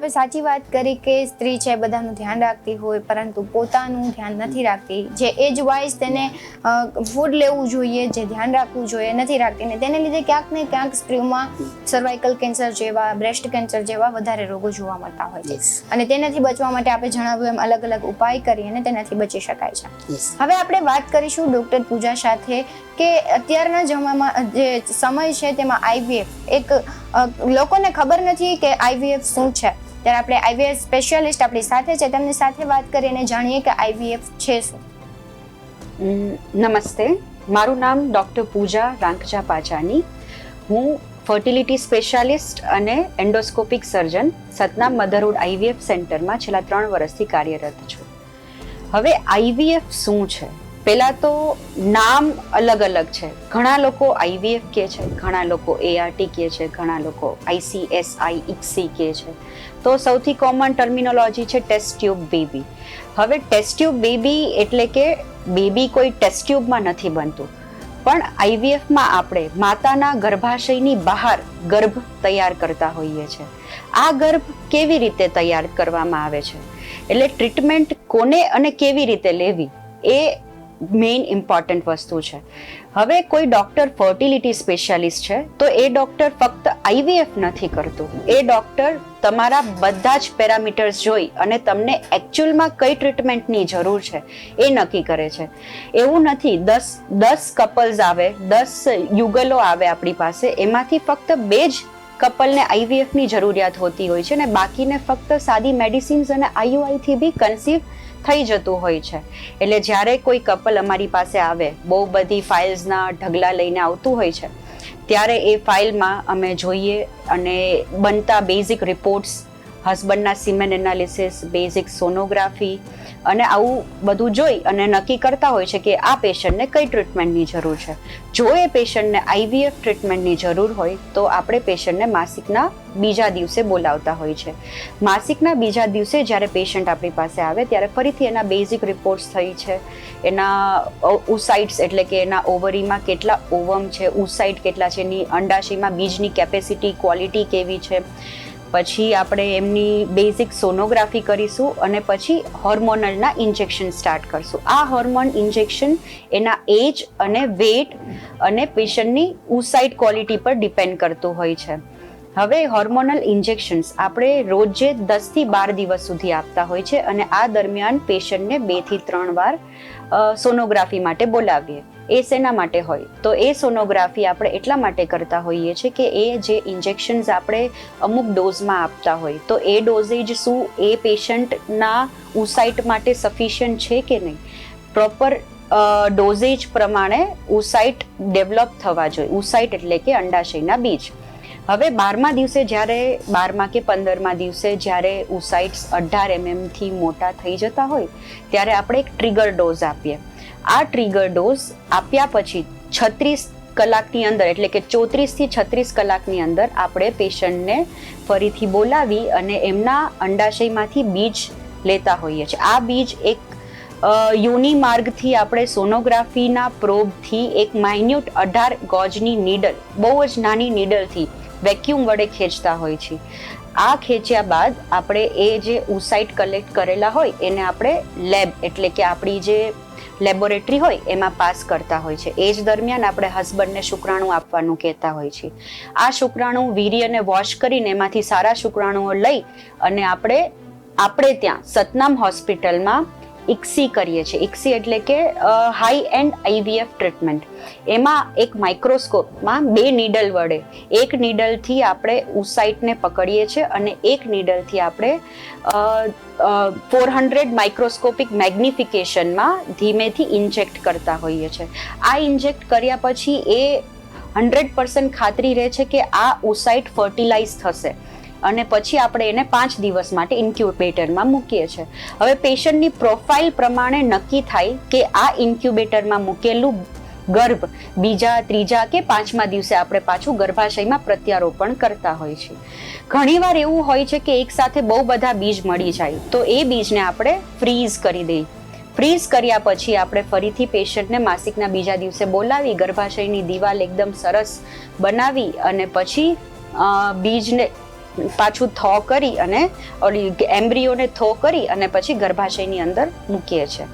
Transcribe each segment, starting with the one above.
આપણે સાચી વાત કરી કે સ્ત્રી છે બધાનું ધ્યાન રાખતી હોય પરંતુ પોતાનું ધ્યાન નથી રાખતી. જે એજ વાઇઝ તેને ફૂડ લેવું જોઈએ જે ધ્યાન રાખવું જોઈએ નથી રાખતી. ને તેને લીધે ક્યાંક ને ક્યાંક સ્ત્રીઓમાં સર્વાઇકલ કેન્સર જેવા બ્રેસ્ટ કેન્સર જેવા વધારે રોગો જોવા મળતા હોય છે. અને તેનાથી બચવા માટે આપણે જણાવ્યું એમ અલગ અલગ ઉપાય કરી અને તેનાથી બચી શકાય છે. હવે આપણે વાત કરીશું ડૉક્ટર પૂજા સાથે કે અત્યારના જમાનામાં જે સમય છે તેમાં આઈવીએફ એક લોકોને ખબર નથી કે આઈવીએફ શું છે. ત્યારે આપણે આઈવીએફ સ્પેશિયાલિસ્ટ આપણી સાથે છે, તેમની સાથે વાત કરીને જાણીએ કે આઈવીએફ છે શું. નમસ્તે. મારું નામ ડૉક્ટર પૂજા રાંકજા પાચાની હું ફર્ટિલિટી સ્પેશિયાલિસ્ટ અને endoscopic surgeon Satnam motherhood IVF સેન્ટરમાં છેલ્લા ત્રણ વર્ષથી કાર્યરત છું. હવે આઈવીએફ શું છે? પહેલાં તો નામ અલગ અલગ છે. ઘણા લોકો આઈવીએફ કહે છે, ઘણા લોકો એઆરટી કહે છે, ઘણા લોકો આઈસીએસઆઈ ઇક્સી કહે છે. તો સૌથી કોમન ટર્મિનોલોજી છે ટેસ્ટ ટ્યુબ બેબી હવે ટેસ્ટ ટ્યુબ બેબી એટલે કે બેબી કોઈ ટેસ્ટ ટ્યુબમાં નથી બનતું. પણ આઈવીએફમાં આપણે માતાના ગર્ભાશયની બહાર ગર્ભ તૈયાર કરતા હોઈએ છીએ આ ગર્ભ કેવી રીતે તૈયાર કરવામાં આવે છે? એટલે ટ્રીટમેન્ટ કોને અને કેવી રીતે લેવી? એ મેઇન ઇમ્પોર્ટન્ટ વસ્તુ છે. હવે કોઈ ડૉક્ટર ફર્ટિલિટી સ્પેશિયાલિસ્ટ છે, તો એ ડૉક્ટર ફક્ત આઈવીએફ નથી કરતું. એ ડૉક્ટર તમારા બધા જ પેરામીટર્સ જોઈ અને તમને એકચ્યુઅલમાં કઈ ટ્રીટમેન્ટની જરૂર છે, એ નક્કી કરે છે. એવું નથી, દસ દસ કપલ્સ આવે, દસ યુગલો આવે આપણી પાસે, એમાંથી ફક્ત બે જ કપલને આઈવીએફની જરૂરિયાત હોતી હોય છે અને બાકીને ફક્ત સાદી મેડિસિન્સ અને આઈયુઆઈથી બી કન્સીવ થઈ જતું હોય છે. એટલે જ્યારે કોઈ કપલ અમારી પાસે આવે, બહુ બધી ફાઇલ્સના ઢગલા લઈને આવતું હોય છે, ત્યારે એ ફાઇલમાં અમે જોઈએ અને બનતા બેઝિક રિપોર્ટ્સ હસબન્ડના સિમેન એનાલિસિસ, બેઝિક સોનોગ્રાફી અને આવું બધું જોઈ અને નક્કી કરતા હોય છે કે આ પેશન્ટને કઈ ટ્રીટમેન્ટની જરૂર છે. જો એ પેશન્ટને આઈવીએફ ટ્રીટમેન્ટની જરૂર હોય, તો આપણે પેશન્ટને માસિકના બીજા દિવસે બોલાવતા હોય છે. માસિકના બીજા દિવસે જ્યારે પેશન્ટ આપણી પાસે આવે, ત્યારે ફરીથી એના બેઝિક રિપોર્ટ્સ થઈ છે. એના ઉસાઇટ્સ એટલે કે એના ઓવરીમાં કેટલા ઓવમ છે, ઉસાઇટ કેટલા છે, એની અંડાશયમાં બીજની કેપેસિટી, ક્વોલિટી કેવી છે પછી આપણે એમની બેઝિક સોનોગ્રાફી કરીશું અને પછી હોર્મોનલના ઇન્જેક્શન સ્ટાર્ટ કરશું. આ હોર્મોન ઇન્જેક્શન એના એજ અને વેટ અને પેશન્ટની ઉસાઇડ ક્વોલિટી પર ડિપેન્ડ કરતું હોય છે. હવે હોર્મોનલ ઇન્જેક્શન્સ આપણે રોજે દસથી બાર દિવસ સુધી આપતા હોય છે અને આ દરમિયાન પેશન્ટને બેથી ત્રણ વાર સોનોગ્રાફી માટે બોલાવીએ. એ શેના માટે હોય? તો એ સોનોગ્રાફી આપણે એટલા માટે કરતા હોઈએ છીએ કે એ જે ઇન્જેક્શન્સ આપણે અમુક ડોઝમાં આપતા હોય, તો એ ડોઝેજ શું એ પેશન્ટના ઉસાઇટ માટે સફિશિયન્ટ છે કે નહીં? પ્રોપર ડોઝેજ પ્રમાણે ઉસાઇટ ડેવલપ થવા જોઈએ. ઉસાઇટ એટલે કે અંડાશયના બીજ. હવે બારમા દિવસે જ્યારે, બારમા કે પંદરમા દિવસે જ્યારે ઉસાઇટ્સ અઢાર એમએમથી મોટા થઈ જતા હોય, ત્યારે આપણે એક ટ્રિગર ડોઝ આપીએ. આ ટ્રિગર ડોઝ આપ્યા પછી છત્રીસ કલાકની અંદર, એટલે કે ચોત્રીસથી છત્રીસ કલાકની અંદર આપણે પેશન્ટને ફરીથી બોલાવી અને એમના અંડાશયમાંથી બીજ લેતા હોઈએ છીએ. આ બીજ એક યોની માર્ગથી આપણે સોનોગ્રાફીના પ્રોબથી એક માઇન્યુટ અઢાર ગોજની નીડલ બહુ જ નાની નીડલથી વેક્યુમ વડે ખેંચતા હોય છે આ ખેંચ્યા બાદ આપણે એ જે ઉસાઇટ કલેક્ટ કરેલા હોય, એને આપણે લેબ એટલે કે આપણી જે લેબોરેટરી હોય, એમાં પાસ કરતા હોય છે. એ જ દરમિયાન આપણે હસબન્ડને શુક્રાણુ આપવાનું કહેતા હોય છે. આ શુક્રાણુ વીર્યને વોશ કરીને એમાંથી સારા શુક્રાણુઓ લઈ અને આપણે આપણે ત્યાં સતનામ હોસ્પિટલમાં ઇક્સી કરીએ છીએ. ઇક્સી એટલે કે હાઈ એન્ડ આઈવીએફ ટ્રીટમેન્ટ એમાં એક માઇક્રોસ્કોપમાં બે નીડલ વડે એક નીડલથી આપણે ઉસાઇટને પકડીએ છીએ અને એક નીડલથી આપણે ફોર હંડ્રેડ માઇક્રોસ્કોપિક મેગ્નિફિકેશનમાં ધીમેથી ઇન્જેક્ટ કરતા હોઈએ છીએ. આ ઇન્જેક્ટ કર્યા પછી એ હંડ્રેડ પર્સન્ટ ખાતરી રહે છે કે આ ઉસાઇટ ફર્ટિલાઇઝ થશે. અને પછી આપણે એને પાંચ દિવસ માટે ઇન્ક્યુબેટરમાં મૂકીએ છીએ. હવે પેશન્ટની પ્રોફાઇલ પ્રમાણે નક્કી થાય કે આ ઇન્ક્યુબેટરમાં મૂકેલું ગર્ભ બીજા, ત્રીજા કે પાંચમા દિવસે આપણે પાછું ગર્ભાશયમાં પ્રત્યારોપણ કરતા હોય છે. ઘણીવાર એવું હોય છે કે એકસાથે બહુ બધા બીજ મળી જાય તો એ બીજને આપણે ફ્રીઝ કરી દઈએ. ફ્રીઝ કર્યા પછી આપણે ફરીથી પેશન્ટને માસિકના બીજા દિવસે બોલાવી, ગર્ભાશયની દિવાલ એકદમ સરસ બનાવી અને પછી બીજને પાછું થો કરી અને ઓલી એમ્બ્રિયોને થો કરી અને પછી ગર્ભાશયની અંદર મૂકીએ છીએ.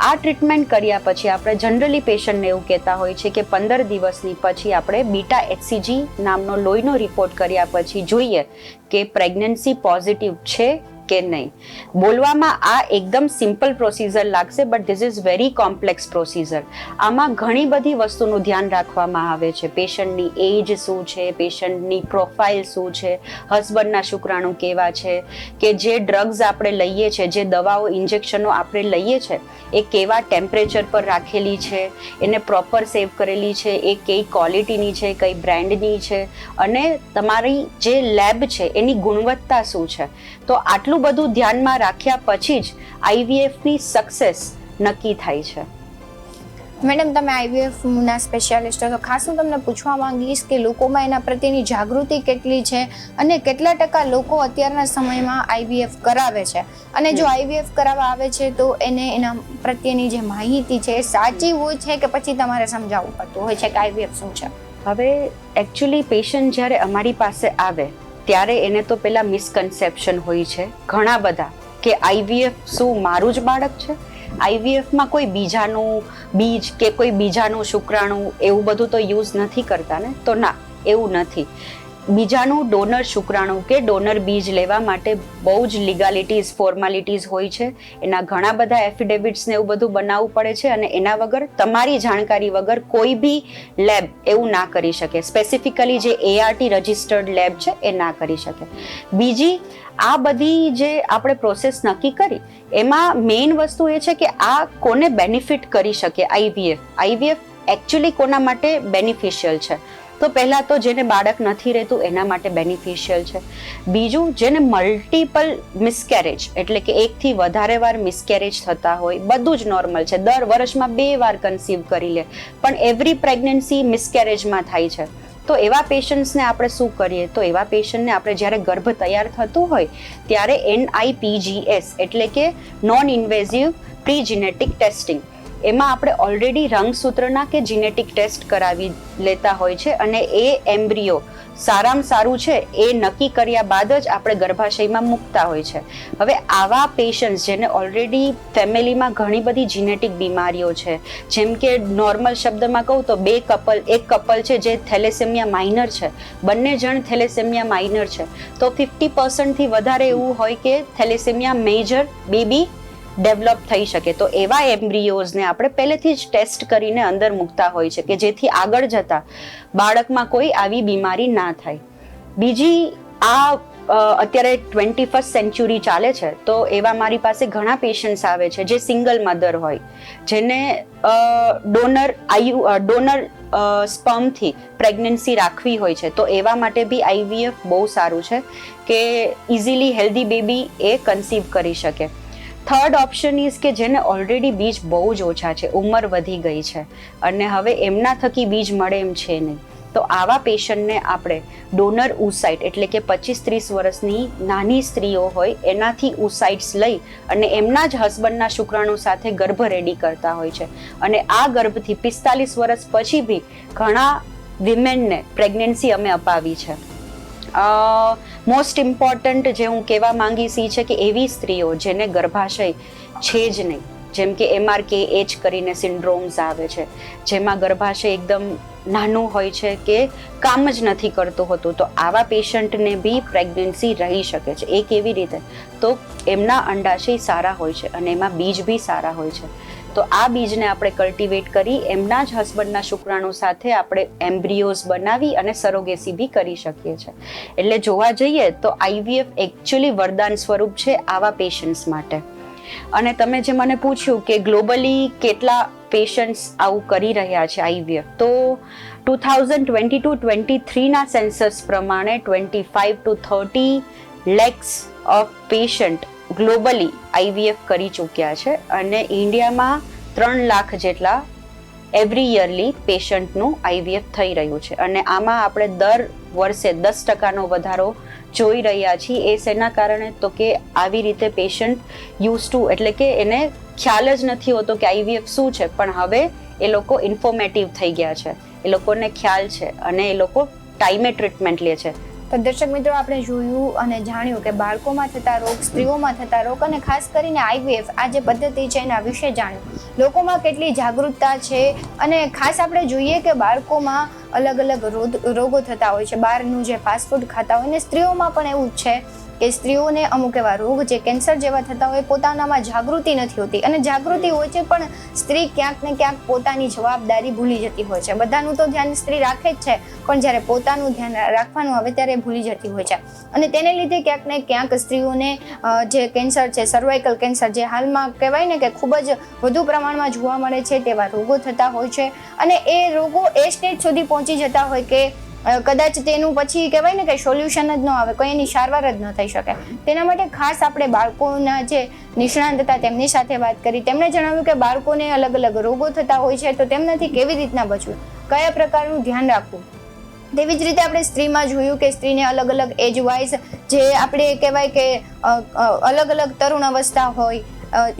આ ટ્રીટમેન્ટ કર્યા પછી આપણે જનરલી પેશન્ટને એવું કહેતા હોય છે કે પંદર દિવસની પછી આપણે બીટા એચસીજી નામનો લોહીનો રિપોર્ટ કર્યા પછી જોઈએ કે પ્રેગ્નન્સી પોઝિટિવ છે કે નહીં. બોલવામાં આ એકદમ સિમ્પલ પ્રોસીજર લાગશે but this is very complex procedure આમાં ઘણી બધી વસ્તુનું ધ્યાન રાખવામાં આવે છે. પેશન્ટની એજ શું છે? પેશન્ટની પ્રોફાઇલ શું છે? હસબન્ડના શુક્રાણુ કેવા છે? કે જે ડ્રગ્સ આપણે લઈએ છીએ જે દવાઓ ઇન્જેક્શનો આપણે લઈએ છીએ એ કેવા ટેમ્પરેચર પર રાખેલી છે? એને પ્રોપર સેવ કરેલી છે? એ કઈ ક્વોલિટીની છે? કઈ બ્રાન્ડની છે? અને તમારી જે લેબ છે, એની ગુણવત્તા શું છે? તો આટલું બધું ધ્યાનમાં રાખ્યા પછી જ આઈવીએફની સક્સેસ નક્કી થાય છે. મેડમ તમે આઈવીએફ ના સ્પેશિયાલિસ્ટ છો તો ખાસ હું તમને પૂછવા માંગીશ કે લોકોમાં એના પ્રત્યેની જાગૃતિ કેટલી છે અને કેટલા ટકા લોકો અત્યારના સમયમાં આઈવીએફ કરાવે છે? અને જો આઈવીએફ કરાવવા આવે છે તો એને એના પ્રત્યેની જે માહિતી છે એ સાચી હોય છે કે પછી તમારે સમજાવવું પડતું હોય છે કે આઈવીએફ શું છે? હવે એકચ્યુઅલી પેશન્ટ જ્યારે અમારી પાસે આવે ત્યારે એને તો પેલા મિસકન્સેપ્શન હોય છે. ઘણા બધા કે આઈવીએફ શું મારું જ બાળક છે? આઈવીએફમાં કોઈ બીજાનું બીજ કે કોઈ બીજાનું શુક્રાણુ એવું બધું તો યુઝ નથી કરતા ને? તો ના, એવું નથી. બીજાનું ડોનર શુક્રાણુ કે ડોનર બીજ લેવા માટે બહુ જ લીગાલિટીઝ ફોર્માલિટીઝ હોય છે. એના ઘણા બધા એફિડેવિટ્સ ને એવું બધું બનાવવું પડે છે અને એના વગર, તમારી જાણકારી વગર કોઈ બી લેબ એવું ના કરી શકે. સ્પેસિફિકલી જે એઆરટી રજિસ્ટર્ડ લેબ છે એ ના કરી શકે. બીજી, આ બધી જે આપણે પ્રોસેસ નક્કી કરી, એમાં મેઇન વસ્તુ એ છે કે આ કોને બેનિફિટ કરી શકે? આઈવીએફ આઈવીએફ એકચ્યુઅલી કોના માટે બેનિફિશિયલ છે? તો પહેલાં તો જેને બાળક નથી રહેતું, એના માટે બેનિફિશિયલ છે. બીજું, જેને મલ્ટિપલ મિસકેરેજ એટલે કે એકથી વધારે વાર મિસકેરેજ થતા હોય, બધું જ નોર્મલ છે. દર વર્ષમાં બે વાર કન્સીવ કરી લે. પણ એવરી પ્રેગ્નન્સી મિસકેરેજમાં થાય છે. તો એવા પેશન્ટ્સને આપણે શું કરીએ? તો એવા પેશન્ટને આપણે જ્યારે ગર્ભ તૈયાર થતું હોય, ત્યારે એનઆઈપીજીએસ એટલે કે નોન ઇન્વેઝિવ પ્રીજીનેટિક ટેસ્ટિંગ એમાં આપણે ઓલરેડી રંગસૂત્રના કે જીનેટિક ટેસ્ટ કરાવી લેતા હોય છે અને એ એમ્બ્રિયો સારામાં સારું છે એ નક્કી કર્યા બાદ જ આપણે ગર્ભાશયમાં મૂકતા હોય છે. હવે આવા પેશન્ટ્સ જેને ઓલરેડી ફેમિલીમાં ઘણી બધી જીનેટિક બીમારીઓ છે, જેમ કે નોર્મલ શબ્દમાં કહું તો બે કપલ એક કપલ છે જે થેલેસેમિયા માઇનર છે, બંને જણ થેલેસેમિયા માઇનર છે. તો ફિફ્ટી પર્સન્ટથી વધારે એવું હોય કે થેલેસેમિયા મેજર બેબી ડેવલપ થઈ શકે. તો એવા એમ્બ્રિયોઝને આપણે પહેલેથી જ ટેસ્ટ કરીને અંદર મૂકતા હોય છે કે જેથી આગળ જતા બાળકમાં કોઈ આવી બીમારી ના થાય. બીજી આ અત્યારે ટ્વેન્ટી ફર્સ્ટ સેન્ચુરી ચાલે છે, તો એવા મારી પાસે ઘણા પેશન્ટ્સ આવે છે જે સિંગલ મધર હોય, જેને ડોનર આયુ ડોનર સ્પર્મથી પ્રેગ્નન્સી રાખવી હોય છે. તો એવા માટે બી આઈવીએફ બહુ સારું છે કે ઇઝીલી હેલ્ધી બેબી એ કન્સીવ કરી શકે. થર્ડ ઓપ્શન ઇઝ કે જેને ઓલરેડી બીજ બહુ જ ઓછા છે, ઉંમર વધી ગઈ છે. અને હવે એમના થકી બીજ મળે એમ છે નહીં. તો આવા પેશન્ટને આપણે ડોનર ઉસાઇટ એટલે કે પચીસ ત્રીસ વર્ષની નાની સ્ત્રીઓ હોય, એનાથી ઉસાઇટ્સ લઈ અને એમના જ હસબન્ડના શુક્રાણુ સાથે ગર્ભ રેડી કરતા હોય છે. અને આ ગર્ભથી પિસ્તાલીસ વર્ષ પછી બી ઘણા વિમેનને પ્રેગ્નન્સી અમે અપાવી છે. મોસ્ટ ઇમ્પોર્ટન્ટ જે હું કહેવા માંગીશ એ છે કે એવી સ્ત્રીઓ જેને ગર્ભાશય છે જ નહીં, જેમ કે એમઆરકે એચ કરીને સિન્ડ્રોમ્સ આવે છે, જેમાં ગર્ભાશય એકદમ નાનું હોય છે કે કામ જ નથી કરતું હોતું, તો આવા પેશન્ટને બી પ્રેગ્નન્સી રહી શકે છે. એ કેવી રીતે? તો એમના અંડાશય સારા હોય છે અને એમાં બીજ બી સારા હોય છે. તો આ બીજને આપણે કલ્ટિવેટ કરી એમના જ હસબન્ડના શુક્રાણુ સાથે આપણે એમ્બ્રિયોઝ બનાવી અને સરોગેસી બી કરી શકીએ છીએ. એટલે જોવા જઈએ તો આઈવીએફ એકચ્યુઅલી વરદાન સ્વરૂપ છે આવા પેશન્ટ્સ માટે. અને તમે જે મને પૂછ્યું કે ગ્લોબલી કેટલા પેશન્ટ્સ આવું કરી રહ્યા છે આઈવીએફ તો two thousand twenty two twenty થ્રીના census પ્રમાણે twenty five to thirty lakhs of patient globally IVF કરી ચૂક્યા છે અને ઇન્ડિયામાં ત્રણ લાખ જેટલા એવરી યરલી પેશન્ટનું આઈવીએફ થઈ રહ્યું છે. અને આમાં આપણે દર વર્ષે દસ ટકાનો વધારો જોઈ રહ્યા છીએ. એ શેના કારણે? તો કે આવી રીતે પેશન્ટ યુઝ ટુ એટલે કે એને ખ્યાલ જ નથી હોતો કે આઈવીએફ શું છે. પણ હવે એ લોકો ઇન્ફોર્મેટિવ થઈ ગયા છે. એ લોકોને ખ્યાલ છે અને એ લોકો ટાઈમે ટ્રીટમેન્ટ લે છે. તો દર્શક મિત્રો, આપણે જોયું અને જાણ્યું કે બાળકોમાં થતા રોગ, સ્ત્રીઓમાં થતા રોગ અને ખાસ કરીને આઈવીએફ આ જે પદ્ધતિ છે એના વિશે જાણ્યું. લોકોમાં કેટલી જાગૃતતા છે અને ખાસ આપણે જોઈએ કે બાળકોમાં અલગ અલગ રોગ- થતા હોય છે. બહારનું જે ફાસ્ટફૂડ ખાતા હોય ને સ્ત્રીઓમાં પણ એવું જ છે. કે સ્ત્રીઓને અમુક એવા રોગ જે કેન્સર જેવા થતા હોય પોતાનામાં જાગૃતિ નથી હોતી. અને જાગૃતિ હોય છે પણ સ્ત્રી ક્યાંક ને ક્યાંક પોતાની જવાબદારી ભૂલી જતી હોય છે. બધાનું તો ધ્યાન સ્ત્રી રાખે જ છે, પણ જ્યારે પોતાનું ધ્યાન રાખવાનું આવે ત્યારે ભૂલી જતી હોય છે. અને તેને લીધે ક્યાંક ને ક્યાંક સ્ત્રીઓને જે કેન્સર છે સર્વાઇકલ કેન્સર જે હાલમાં કહેવાય ને કે ખૂબ જ વધુ પ્રમાણમાં જોવા મળે છે તેવા રોગો થતા હોય છે. અને એ રોગો એ સ્ટેજ સુધી પહોંચી જતા હોય કે કદાચ તેનું પછી કહેવાય ને કે સોલ્યુશન જ ન આવે, કોઈ એની સારવાર જ ન થઈ શકે. તેના માટે ખાસ આપણે બાળકોના જે નિષ્ણાંત હતા તેમની સાથે વાત કરી. તેમણે જણાવ્યું કે બાળકોને અલગ અલગ રોગો થતા હોય છે, તો તેમનાથી કેવી રીતના બચવું? કયા પ્રકારનું ધ્યાન રાખવું? તેવી જ રીતે આપણે સ્ત્રીમાં જોયું કે સ્ત્રીને અલગ અલગ એજ વાઇઝ જે આપણે કહેવાય કે અલગ અલગ તરુણ અવસ્થા હોય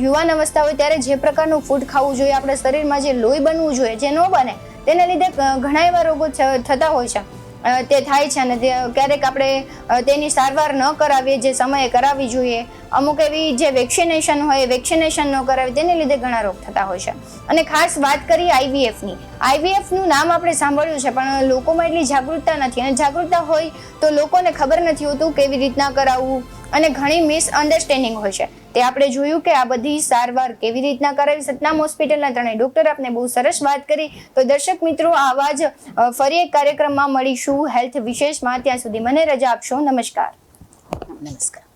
યુવાન અવસ્થા હોય, ત્યારે જે પ્રકારનું ફૂડ ખાવું જોઈએ, આપણા શરીરમાં જે લોહી બનવું જોઈએ, જે ન બને તેને લીધે ઘણા એવા રોગો થતા હોય છે. તે થાય છે અને ક્યારેક આપણે તેની સારવાર ન કરાવીએ જે સમયે કરાવવી જોઈએ અમુક એવી જે વેક્સિનેશન હોય વેક્સિનેશન ન કરાવી તેને લીધે ઘણા રોગ થતા હોય છે. અને ખાસ વાત કરી આઈવીએફની આઈવીએફનું નામ આપણે સાંભળ્યું છે, પણ લોકોમાં એટલી જાગૃતતા નથી. અને જાગૃતતા હોય તો લોકોને ખબર નથી હોતું કેવી રીતના કરાવવું અને ઘણી મિસઅન્ડરસ્ટેન્ડિંગ હોય છે. તે આપણે જોયું કે આ બધી સારવાર કેવી રીતના કરાવી સતનામ હોસ્પિટલના ત્રણેય ડૉક્ટર આપને બહુ સરસ વાત કરી. તો દર્શક મિત્રો, આવા જ ફરી એક કાર્યક્રમમાં મળીશું. હેલ્થ વિશેષમાં ત્યાં સુધી મને રજા આપશો. નમસ્કાર. નમસ્કાર.